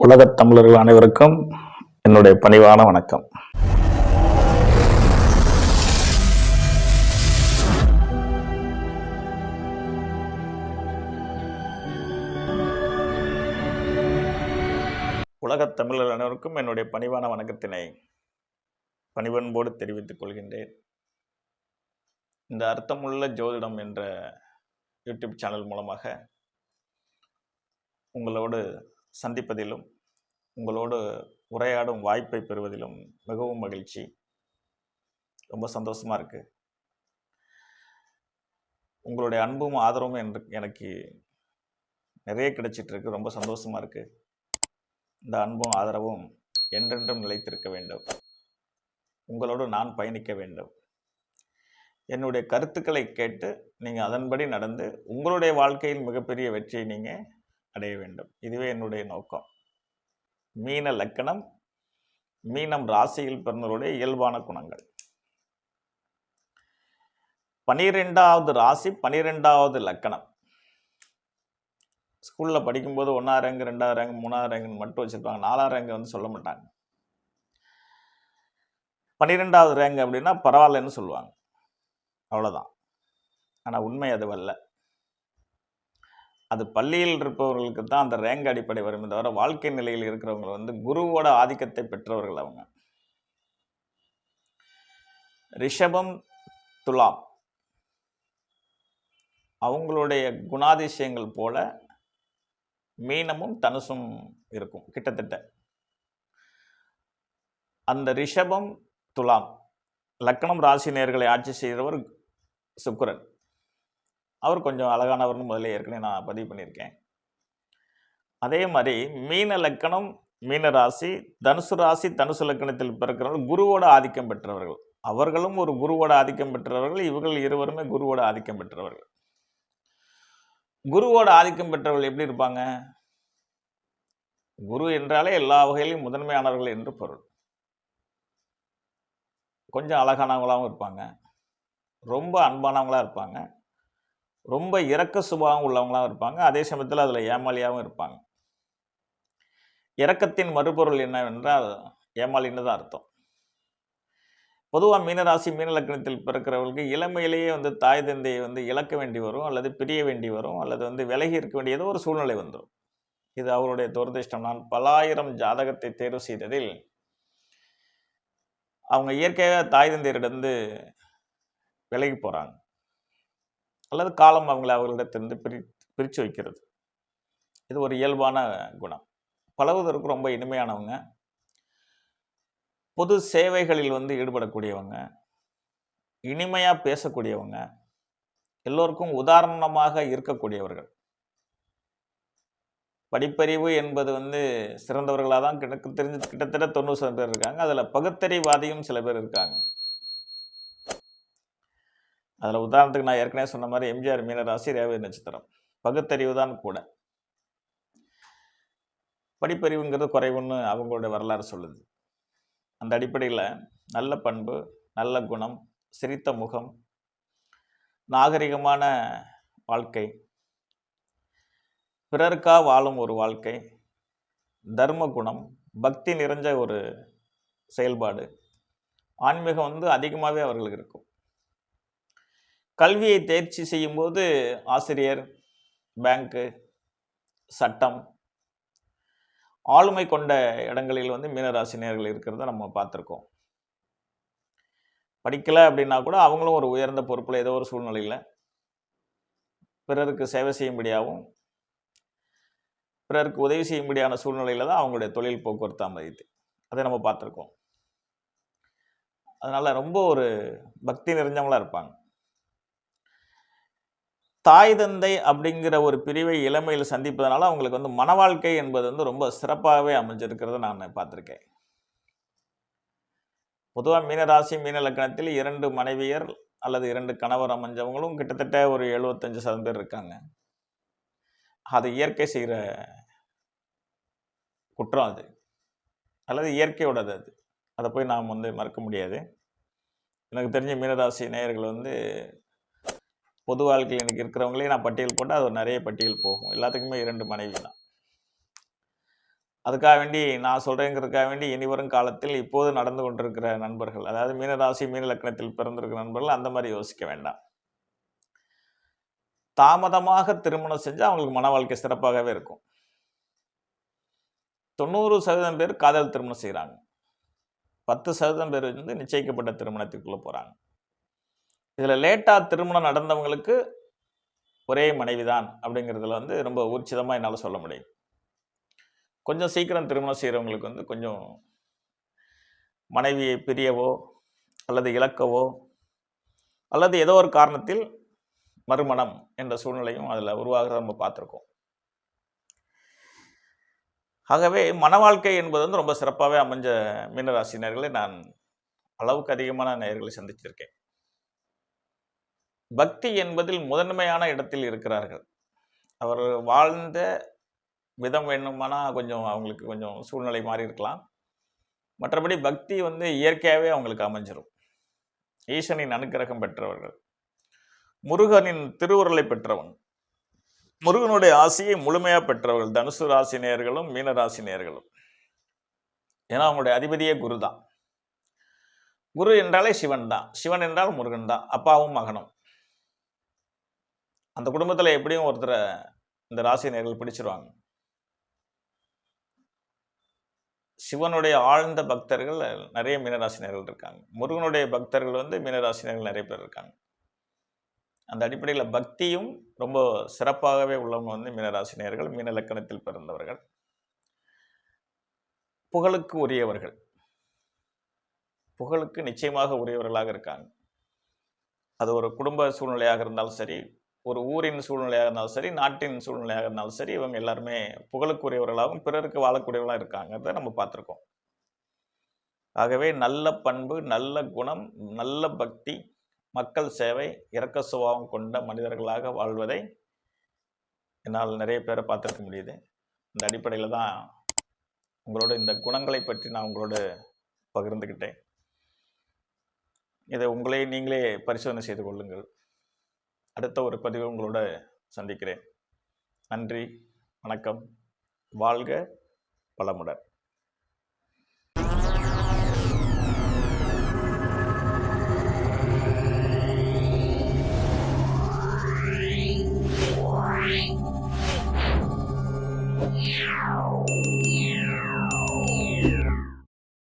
உலகத் தமிழர்கள் அனைவருக்கும் என்னுடைய பணிவான வணக்கம். உலகத் தமிழர்கள் அனைவருக்கும் என்னுடைய பணிவான வணக்கத்தினை பணிவன்போடு தெரிவித்துக் கொள்கின்றேன். இந்த அர்த்தமுள்ள ஜோதிடம் என்ற யூடியூப் சேனல் மூலமாக உங்களோடு சந்திப்பதிலும் உங்களோடு உரையாடும் வாய்ப்பை பெறுவதிலும் மிகவும் மகிழ்ச்சி. ரொம்ப சந்தோஷமாக இருக்குது உங்களுடைய அன்பும் ஆதரவும் என்று எனக்கு நிறைய கிடைச்சிட்ருக்கு ரொம்ப சந்தோஷமாக இருக்குது இந்த அன்பும் ஆதரவும் என்றென்றும் நிலைத்திருக்க வேண்டும். உங்களோடு நான் பயணிக்க வேண்டும். என்னுடைய கருத்துக்களை கேட்டு நீங்கள் அதன்படி நடந்து உங்களுடைய வாழ்க்கையில் மிகப்பெரிய வெற்றியை நீங்கள் அடைய வேண்டும். இதுவே என்னுடைய நோக்கம். மீன லக்கணம் மீனம் ராசியில் பிறந்தவருடைய இயல்பான குணங்கள். பனிரெண்டாவது ராசி பனிரெண்டாவது லக்கணம். ஸ்கூலில் படிக்கும்போது ஒன்றாவது ரேங்க் ரெண்டாவது ரேங்க் மூணாவது ரேங்க்னு மட்டும் வச்சுருப்பாங்க. நாலாவது ரேங்க் வந்து சொல்ல மாட்டாங்க. பன்னிரெண்டாவது ரேங்க் அப்படின்னா பரவாயில்லன்னு சொல்லுவாங்க. அவ்வளோதான் ஆனால் உண்மை அதுவல்ல. அது பள்ளியில் இருப்பவர்களுக்கு தான் அந்த ரேங்க் அடிப்படை வரும் தவிர வாழ்க்கை நிலையில் இருக்கிறவங்க வந்து குருவோட ஆதிக்கத்தை பெற்றவர்கள் அவங்க. ரிஷபம் துலாம். அவங்களுடைய குணாதிசயங்கள் போல மீனமும் தனுசும் இருக்கும் கிட்டத்தட்ட. அந்த ரிஷபம் துலாம். லக்கணம் ராசி நேர்களை ஆட்சி செய்கிறவர் சுக்கரன். அவர் கொஞ்சம் அழகானவர்னு முதல்ல ஏற்கனவே நான் பதிவு பண்ணியிருக்கேன். அதே மாதிரி மீன லக்கணம் மீன ராசி தனுசு ராசி தனுசு லக்கணத்தில் பிறக்கிறவர்கள் குருவோட ஆதிக்கம் பெற்றவர்கள். அவர்களும் ஒரு குருவோட ஆதிக்கம் பெற்றவர்கள் இவர்கள் இருவருமே குருவோட ஆதிக்கம் பெற்றவர்கள். குருவோட ஆதிக்கம் பெற்றவர்கள் எப்படி இருப்பாங்க? குரு என்றாலே எல்லா வகையிலும் முதன்மையானவர்கள் என்று பொருள். கொஞ்சம் அழகானவங்களாகவும் இருப்பாங்க. ரொம்ப அன்பானவங்களாக இருப்பாங்க. ரொம்ப இறக்க சுபாவம் உள்ளவங்களாகவும் இருப்பாங்க. அதே சமயத்தில் அதில் ஏமாளியாகவும் இருப்பாங்க. இறக்கத்தின் மறுபொருள் என்னவென்றால் ஏமாளின்னு தான் அர்த்தம். பொதுவாக மீனராசி மீன லக்னத்தில் பிறக்கிறவர்களுக்கு இளமையிலேயே வந்து தாய் தந்தையை வந்து இழக்க வேண்டி வரும் அல்லது பிரிய வேண்டி வரும் அல்லது வந்து விலகி இருக்க வேண்டிய ஏதோ ஒரு சூழ்நிலை வந்துடும் இது அவருடைய துரதிர்ஷ்டம். நான் பலாயிரம் ஜாதகத்தை தேர்வு செய்ததில் அவங்க இயற்கையாக தாய் தந்தையரிடந்து விலகி போகிறாங்க அல்லது காலம் அவங்களை அவர்களிடத்திலிருந்து பிரி பிரித்து வைக்கிறது. இது ஒரு இயல்பான குணம். பழகுவதற்கு ரொம்ப இனிமையானவங்க. பொது சேவைகளில் வந்து ஈடுபடக்கூடியவங்க. இனிமையாக பேசக்கூடியவங்க. எல்லோருக்கும் உதாரணமாக இருக்கக்கூடியவர்கள். படிப்பறிவு என்பது வந்து சிறந்தவர்களாக தான் கிடக்கு தெரிஞ்சு கிட்டத்தட்ட தொண்ணூறு சில பேர் இருக்காங்க. அதில் பகுத்தறிவாதியும் சில பேர் இருக்காங்க. அதில் உதாரணத்துக்கு நான் ஏற்கனவே சொன்ன மாதிரி எம்ஜிஆர் மீனராசி ரேவதி நட்சத்திரம். பகுத்தறிவு தான் கூட. படிப்பறிவுங்கிறது குறைவுன்னு அவங்களுடைய வரலாறு சொல்லுது. அந்த அடிப்படையில் நல்ல பண்பு நல்ல குணம் சிரித்த முகம் நாகரிகமான வாழ்க்கை பிறருக்காக வாழும் ஒரு வாழ்க்கை தர்ம குணம் பக்தி நிறைஞ்ச ஒரு செயல்பாடு ஆன்மீகம் வந்து அதிகமாகவே அவர்களுக்கு இருக்கும். கல்வியை தேர்ச்சி செய்யும்போது ஆசிரியர் பேங்க்கு சட்டம் ஆளுமை கொண்ட இடங்களில் வந்து மீனராசினியர்கள் இருக்கிறத நம்ம பார்த்துருக்கோம். படிக்கலை அப்படின்னா கூட அவங்களும் ஒரு உயர்ந்த பொறுப்பில் ஏதோ ஒரு சூழ்நிலையில் பிறருக்கு சேவை செய்யும்படியாகவும் பிறருக்கு உதவி செய்யும்படியான சூழ்நிலையில் தான் அவங்களுடைய தொழில் போக்குவரத்து அமையுது. அதை நம்ம பார்த்துருக்கோம். அதனால் ரொம்ப ஒரு பக்தி நிறைஞ்சவங்களாக இருப்பாங்க. தாய் தந்தை அப்படிங்கிற ஒரு பிரிவை இளமையில் சந்திப்பதனால அவங்களுக்கு வந்து மன வாழ்க்கை என்பது வந்து ரொம்ப சிறப்பாகவே அமைஞ்சிருக்கிறத நான் பார்த்துருக்கேன். பொதுவாக மீனராசி மீன லக்கணத்தில் இரண்டு மனைவியர் அல்லது இரண்டு கணவர் அமைஞ்சவங்களும் கிட்டத்தட்ட ஒரு எழுபத்தஞ்சு சதம் பேர் இருக்காங்க. அது இயற்கை செய்கிற குற்றம் அது. அல்லது இயற்கையோடது அது. அதை போய் நாம் வந்து மறக்க முடியாது. எனக்கு தெரிஞ்ச மீனராசி நேயர்கள் வந்து பொது வாழ்க்கையில் எனக்கு இருக்கிறவங்களே நான் பட்டியல் போட்டால் அது நிறைய பட்டியல் போகும். எல்லாத்துக்குமே இரண்டு மனைவி தான். அதுக்காக வேண்டி நான் சொல்கிறேங்கிறதுக்காக வேண்டி இனிவரும் காலத்தில் இப்போது நடந்து கொண்டிருக்கிற நண்பர்கள் அதாவது மீனராசி மீன லக்னத்தில் பிறந்திருக்கிற நண்பர்கள் அந்த மாதிரி யோசிக்க வேண்டாம். தாமதமாக திருமணம் செஞ்சால் அவங்களுக்கு மன வாழ்க்கை சிறப்பாகவே இருக்கும். தொண்ணூறு சதவீதம் பேர் காதல் திருமணம் செய்கிறாங்க பத்து சதவீதம் பேர் வந்து நிச்சயிக்கப்பட்ட திருமணத்துக்குள்ளே போகிறாங்க இதில் லேட்டாக திருமணம் நடந்தவங்களுக்கு ஒரே மனைவி தான் அப்படிங்கிறதுல வந்து ரொம்ப ஊர்ச்சிதமாக என்னால் சொல்ல முடியும். கொஞ்சம் சீக்கிரம் திருமணம் செய்கிறவங்களுக்கு வந்து கொஞ்சம் மனைவியை பிரியவோ அல்லது இழக்கவோ அல்லது ஏதோ ஒரு காரணத்தில் மறுமணம் என்ற சூழ்நிலையும் அதில் உருவாகிறத நம்ம பார்த்துருக்கோம். ஆகவே மன வாழ்க்கை என்பது வந்து ரொம்ப சிறப்பாகவே அமைஞ்ச மீனராசினர்களை நான் அளவுக்கு அதிகமான நேர்களை சந்திச்சிருக்கேன். பக்தி என்பதில் முதன்மையான இடத்தில் இருக்கிறார்கள். அவர் வாழ்ந்த விதம் வேணுமானா கொஞ்சம் அவங்களுக்கு கொஞ்சம் சூழ்நிலை மாறி இருக்கலாம். மற்றபடி பக்தி வந்து இயற்கையாகவே அவங்களுக்கு அமைஞ்சிரும். ஈசனின் அனுக்கிரகம் பெற்றவர்கள். முருகனின் திருவுருளை பெற்றவன். முருகனுடைய ஆசையை முழுமையாக பெற்றவர்கள். தனுசு ராசி நேர்களும் மீனராசி நேர்களும் ஏன்னா அவங்களுடைய அதிபதியே குரு தான். குரு என்றாலே சிவன் தான். சிவன் என்றால் முருகன் தான். அப்பாவும் மகனும். அந்த குடும்பத்தில் எப்படியும் ஒருத்தரை இந்த ராசி நேர்கள் பிடிச்சிருவாங்க. சிவனுடைய ஆழ்ந்த பக்தர்கள் நிறைய மீனராசினர்கள் இருக்காங்க. முருகனுடைய பக்தர்கள் வந்து மீனராசினர்கள் நிறைய பேர் இருக்காங்க. அந்த அடிப்படையில் பக்தியும் ரொம்ப சிறப்பாகவே உள்ளவங்க வந்து மீனராசினியர்கள் மீன லக்கணத்தில் பிறந்தவர்கள். புகழுக்கு உரியவர்கள். புகழுக்கு நிச்சயமாக உரியவர்களாக இருக்காங்க. அது ஒரு குடும்ப சூழ்நிலையாக இருந்தாலும் சரி ஒரு ஊரின் சூழ்நிலையாக இருந்தாலும் சரி நாட்டின் சூழ்நிலையாக இருந்தாலும் சரி இவங்க எல்லாருமே புகழுக்குரியவர்களாகவும் பிறருக்கு வாழக்கூடியவர்களாக இருக்காங்கிறத நம்ம பார்த்துருக்கோம். ஆகவே நல்ல பண்பு நல்ல குணம் நல்ல பக்தி மக்கள் சேவை இறக்க சுபாவம் கொண்ட மனிதர்களாக வாழ்வதை என்னால் நிறைய பேரை பார்த்துருக்க முடியுது. இந்த அடிப்படையில் தான் உங்களோட இந்த குணங்களை பற்றி நான் உங்களோட பகிர்ந்துக்கிட்டேன். இதை உங்களே நீங்களே பரிசோதனை செய்து கொள்ளுங்கள். அடுத்த ஒரு பதிவு உங்களோட சந்திக்கிறேன். நன்றி வணக்கம். வாழ்க வளமுடன்.